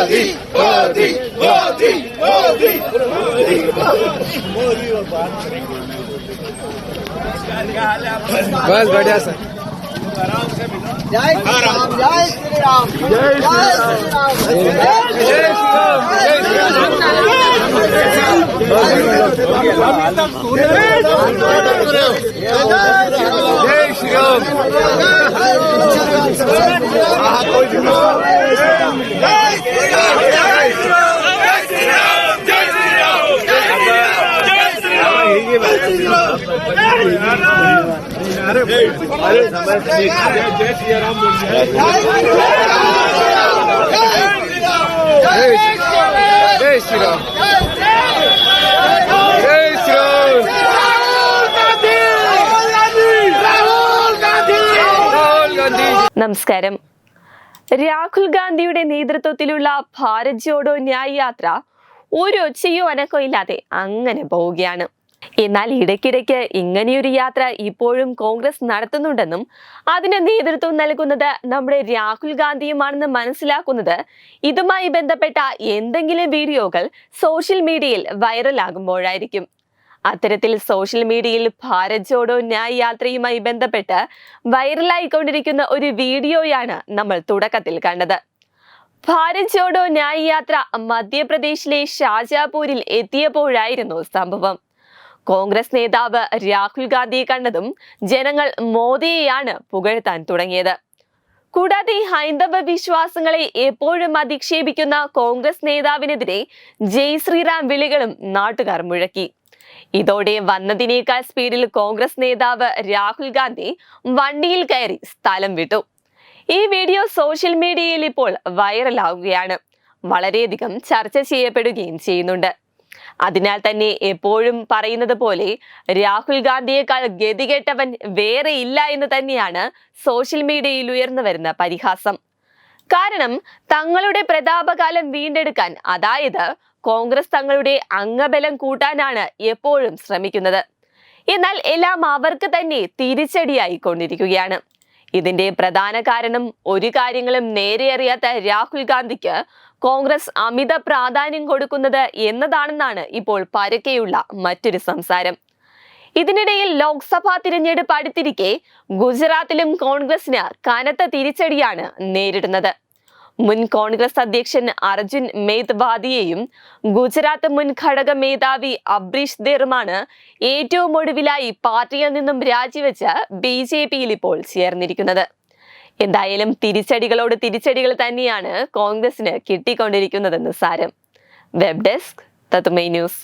مودی مودی مودی مودی مودی بس بڑھیا سر جائے رام جائے جائے جائے जय श्री राम जय श्री राम राहुल गांधी നമസ്കാരം രാഹുൽ ഗാന്ധിയുടെ നേതൃത്വത്തിലുള്ള ഭാരത് ജോഡോ ന്യായ് യാത്ര ഒരു ഒച്ചയോ അനക്കോ ഇല്ലാതെ അങ്ങനെ പോവുകയാണ് എന്നാൽ ഇടയ്ക്കിടയ്ക്ക് ഇങ്ങനെയൊരു യാത്ര ഇപ്പോഴും കോൺഗ്രസ് നടത്തുന്നുണ്ടെന്നും അതിന് നേതൃത്വം നൽകുന്നത് നമ്മുടെ രാഹുൽ ഗാന്ധിയുമാണെന്ന് മനസ്സിലാക്കുന്നത് ഇതുമായി ബന്ധപ്പെട്ട എന്തെങ്കിലും വീഡിയോകൾ സോഷ്യൽ മീഡിയയിൽ വൈറലാകുമ്പോഴായിരിക്കും. അത്തരത്തിൽ സോഷ്യൽ മീഡിയയിൽ ഭാരത് ജോഡോ ന്യായ് യാത്രയുമായി ബന്ധപ്പെട്ട് വൈറലായിക്കൊണ്ടിരിക്കുന്ന ഒരു വീഡിയോയാണ് നമ്മൾ തുടക്കത്തിൽ കണ്ടത്. ഭാരത് ജോഡോ ന്യായ് യാത്ര മധ്യപ്രദേശിലെ ഷാജാപൂരിൽ എത്തിയപ്പോഴായിരുന്നു സംഭവം. കോൺഗ്രസ് നേതാവ് രാഹുൽ ഗാന്ധി കണ്ടതും ജനങ്ങൾ മോദിയെയാണ് പുകഴ്ത്താൻ തുടങ്ങിയത്. കൂടാതെ ഹൈന്ദവ വിശ്വാസങ്ങളെ എപ്പോഴും അധിക്ഷേപിക്കുന്ന കോൺഗ്രസ് നേതാവിനെതിരെ ജയ് ശ്രീറാം വിളികളും നാട്ടുകാർ മുഴക്കി. ഇതോടെ വന്നതിനേക്കാൾ സ്പീഡിൽ കോൺഗ്രസ് നേതാവ് രാഹുൽ ഗാന്ധി വണ്ടിയിൽ കയറി സ്ഥലം വിട്ടു. ഈ വീഡിയോ സോഷ്യൽ മീഡിയയിൽ ഇപ്പോൾ വൈറലാവുകയാണ്. വളരെയധികം ചർച്ച ചെയ്യപ്പെടുകയും ചെയ്യുന്നുണ്ട്. അതിനാൽ തന്നെ എപ്പോഴും പറയുന്നത് പോലെ രാഹുൽ ഗാന്ധിയേക്കാൾ ഗതികെട്ടവൻ വേറെ ഇല്ല എന്ന് തന്നെയാണ് സോഷ്യൽ മീഡിയയിൽ ഉയർന്നു വരുന്ന പരിഹാസം. കാരണം തങ്ങളുടെ പ്രതാപകാലം വീണ്ടെടുക്കാൻ അതായത് കോൺഗ്രസ് തങ്ങളുടെ അംഗബലം കൂട്ടാനാണ് എപ്പോഴും ശ്രമിക്കുന്നത്. എന്നാൽ എല്ലാം അവർക്ക് തന്നെ തിരിച്ചടിയായി കൊണ്ടിരിക്കുകയാണ് ഇതിന്റെ പ്രധാന കാരണം ഒരു കാര്യങ്ങളും നേരെ അറിയാത്ത രാഹുൽ ഗാന്ധിക്ക് കോൺഗ്രസ് അമിത പ്രാധാന്യം കൊടുക്കുന്നത് എന്നതാണെന്നാണ് ഇപ്പോൾ പരക്കെയുള്ള മറ്റൊരു സംസാരം. ഇതിനിടയിൽ ലോക്സഭാ തിരഞ്ഞെടുപ്പ് അടുത്തിരിക്കെ ഗുജറാത്തിലും കോൺഗ്രസിന് കനത്ത തിരിച്ചടിയാണ് നേരിടുന്നത്. മുൻ കോൺഗ്രസ് അധ്യക്ഷൻ അർജുൻ മേത്വാദിയെയും ഗുജറാത്ത് മുൻ ഘടക മേധാവി അബ്രീഷ് ദേറുമാണ് ഏറ്റവും ഒടുവിലായി പാർട്ടിയിൽ നിന്നും രാജിവെച്ച് ബി ജെ പിയിൽ ഇപ്പോൾ ചേർന്നിരിക്കുന്നത്. എന്തായാലും തിരിച്ചടികളോട് തിരിച്ചടികൾ തന്നെയാണ് കോൺഗ്രസിന് കിട്ടിക്കൊണ്ടിരിക്കുന്നതെന്ന് സാരം. വെബ് ഡെസ്ക് തത്തുമൈ ന്യൂസ്